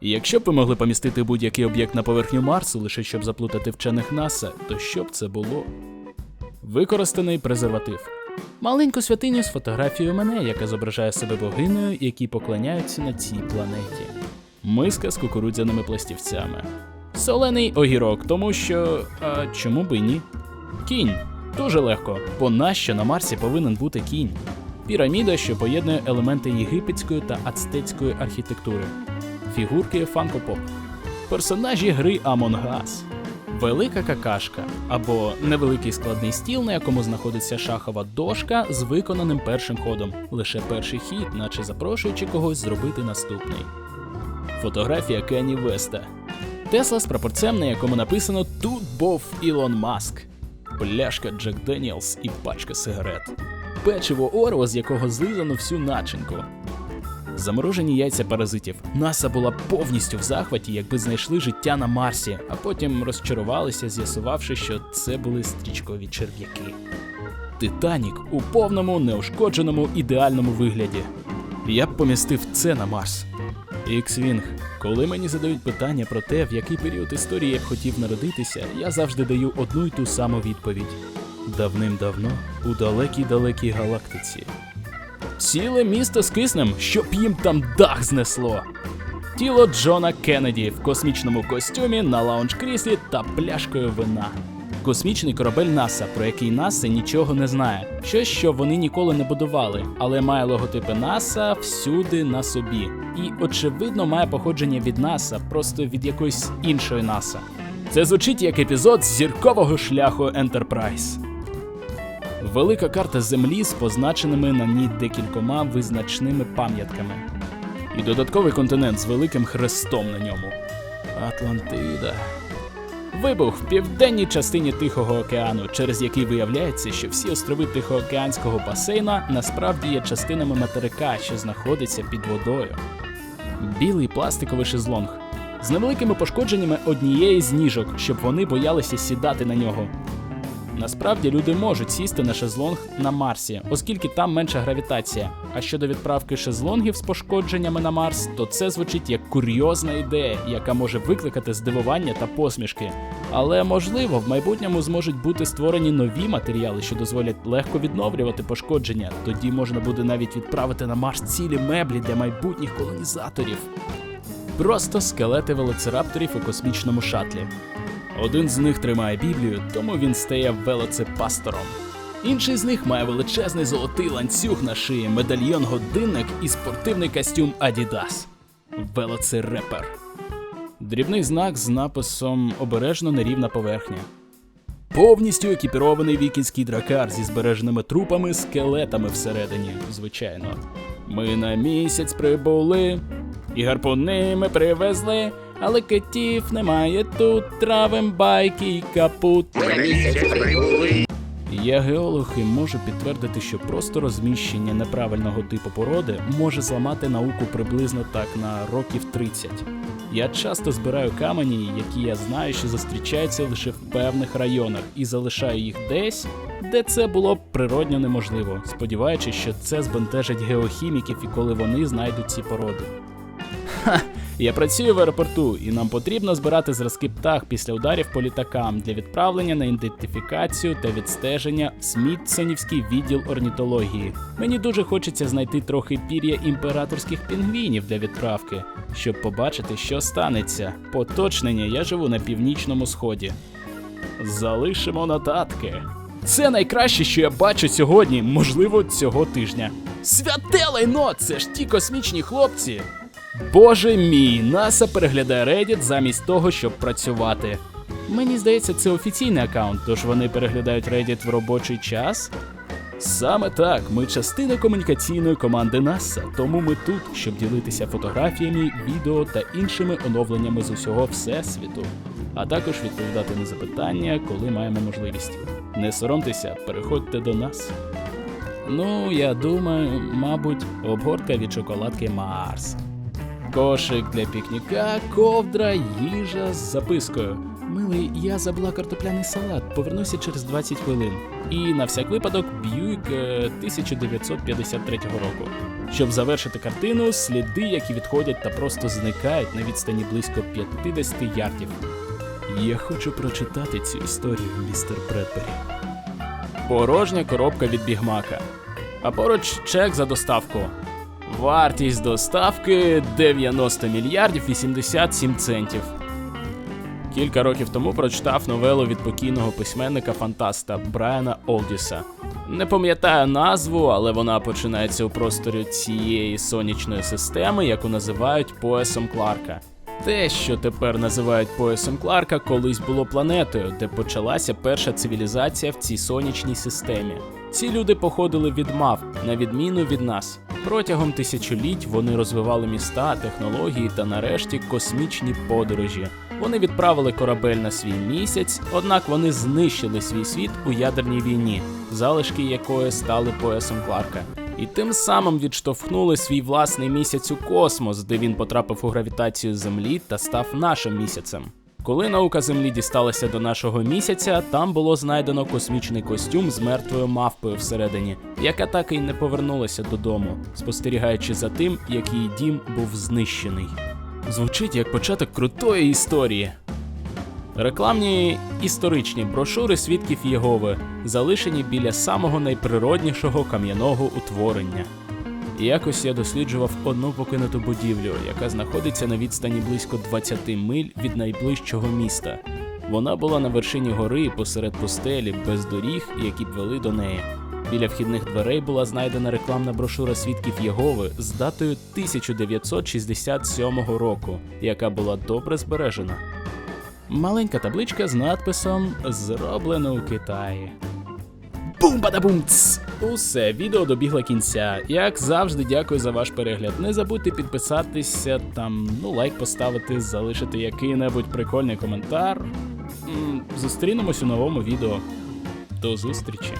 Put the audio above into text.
І Якщо б ви могли помістити будь-який об'єкт на поверхню Марсу, лише щоб заплутати вчених НАСА, то що б це було? Використаний презерватив. Маленьку святиню з фотографією мене, яка зображає себе богинею, які поклоняються на цій планеті. Миска з кукурудзяними пластівцями. Солений огірок, тому що. А чому би й ні? Кінь. Дуже легко, бо нащо на Марсі повинен бути кінь? Піраміда, що поєднує елементи єгипетської та ацтецької архітектури. Фігурки фанкопоп. Персонажі гри Among Us. Велика какашка або невеликий складний стіл, на якому знаходиться шахова дошка з виконаним першим ходом. Лише перший хід, наче запрошуючи когось зробити наступний. Фотографія Кенні Веста. Тесла з прапорцем, на якому написано Тут був Ілон Маск. Пляшка Джек Деніелс і пачка сигарет. Печиво Орео, з якого злизано всю начинку. Заморожені яйця паразитів. НАСА була повністю в захваті, якби знайшли життя на Марсі, а потім розчарувалися, з'ясувавши, що це були стрічкові черв'яки. Титанік у повному, неушкодженому, ідеальному вигляді. Я б помістив це на Марс. Іксвінг. Коли мені задають питання про те, в який період історії я б хотів народитися, я завжди даю одну й ту саму відповідь: давним-давно у далекій-далекій галактиці. Ціле місто з киснем, щоб їм там дах знесло. Тіло Джона Кеннеді в космічному костюмі на лаунж-кріслі та пляшкою вина. Космічний корабель НАСА, про який НАСА нічого не знає. Щось, що вони ніколи не будували, але має логотипи НАСА всюди на собі. І, очевидно, має походження від НАСА, просто від якоїсь іншої НАСА. Це звучить як епізод з зіркового шляху Ентерпрайз. Велика карта Землі з позначеними на ній декількома визначними пам'ятками. І додатковий континент з великим хрестом на ньому. Атлантида. Вибух в південній частині Тихого океану, через який виявляється, що всі острови Тихоокеанського басейна насправді є частинами материка, що знаходиться під водою. Білий пластиковий шезлонг з невеликими пошкодженнями однієї з ніжок, щоб вони боялися сідати на нього. Насправді люди можуть сісти на шезлонг на Марсі, оскільки там менша гравітація. А щодо відправки шезлонгів з пошкодженнями на Марс, то це звучить як курйозна ідея, яка може викликати здивування та посмішки. Але можливо, в майбутньому зможуть бути створені нові матеріали, що дозволять легко відновлювати пошкодження. Тоді можна буде навіть відправити на Марс цілі меблі для майбутніх колонізаторів. Просто скелети велоцирапторів у космічному шатлі. Один з них тримає Біблію, тому він стає велоцепастором. Інший з них має величезний золотий ланцюг на шиї, медальйон годинник і спортивний костюм Adidas. Велоцирепер. Дрібний знак з написом Обережно нерівна поверхня. Повністю екіпірований вікінський дракар зі збереженими трупами, скелетами всередині, звичайно. Ми на місяць прибули, і гарпуни ми привезли, але китів немає тут, травим байки й капут. Я геолог і можу підтвердити, що просто розміщення неправильного типу породи може зламати науку приблизно так на років 30. Я часто збираю камені, які я знаю, що зустрічаються лише в певних районах, і залишаю їх десь, де це було б природньо неможливо, сподіваючись, що це збентежить геохіміків і коли вони знайдуть ці породи. Ха, я працюю в аеропорту, і нам потрібно збирати зразки птах після ударів по літакам для відправлення на ідентифікацію та відстеження в Смітсонівський відділ орнітології. Мені дуже хочеться знайти трохи пір'я імператорських пінгвінів для відправки, щоб побачити, що станеться. Поточнення я живу на північному сході. Залишимо нотатки. Це найкраще, що я бачу сьогодні, можливо, цього тижня. Святе лайно! Це ж ті космічні хлопці. Боже мій, НАСА переглядає Reddit замість того, щоб працювати. Мені здається, це офіційний аккаунт, тож вони переглядають Reddit в робочий час. Саме так, ми частина комунікаційної команди НАСА, тому ми тут, щоб ділитися фотографіями, відео та іншими оновленнями з усього всесвіту, а також відповідати на запитання, коли маємо можливість. Не соромтеся, переходьте до нас. Ну, я думаю, мабуть, обгортка від шоколадки Марс. Кошик для пікніка, ковдра, їжа з запискою. Милий я забула картопляний салат, повернуся через 20 хвилин. І на всяк випадок Б'юік е, 1953 року. Щоб завершити картину, сліди, які відходять та просто зникають на відстані близько 50 ярдів. Я хочу прочитати цю історію, містер Бредбері. Порожня коробка від бігмака. А поруч чек за доставку. Вартість доставки 90 мільярдів 87 центів. Кілька років тому прочитав новелу від покійного письменника фантаста Брайана Олдіса. Не пам'ятаю назву, але вона починається у просторі цієї сонячної системи, яку називають поясом Кларка. Те, що тепер називають поясом Кларка, колись було планетою, де почалася перша цивілізація в цій сонячній системі. Ці люди походили від мав, на відміну від нас. Протягом тисячоліть вони розвивали міста, технології та нарешті космічні подорожі. Вони відправили корабель на свій місяць, однак вони знищили свій світ у ядерній війні, залишки якої стали поясом Кларка. І тим самим відштовхнули свій власний місяць у космос, де він потрапив у гравітацію Землі та став нашим місяцем. Коли наука Землі дісталася до нашого місяця, там було знайдено космічний костюм з мертвою мавпою всередині, яка так і не повернулася додому, спостерігаючи за тим, як її дім був знищений. Звучить як початок крутої історії. Рекламні історичні брошури свідків Єгови залишені біля самого найприроднішого кам'яного утворення. І якось я досліджував одну покинуту будівлю, яка знаходиться на відстані близько 20 миль від найближчого міста. Вона була на вершині гори посеред пустелі, без доріг, які б вели до неї. Біля вхідних дверей була знайдена рекламна брошура свідків Єгови з датою 1967 року, яка була добре збережена. Маленька табличка з надписом Зроблено у Китаї. Бум-бада-бум! Усе, відео добігло кінця. Як завжди, дякую за ваш перегляд. Не забудьте підписатися, там, ну, лайк поставити, залишити який-небудь прикольний коментар. Зустрінемось у новому відео. До зустрічі!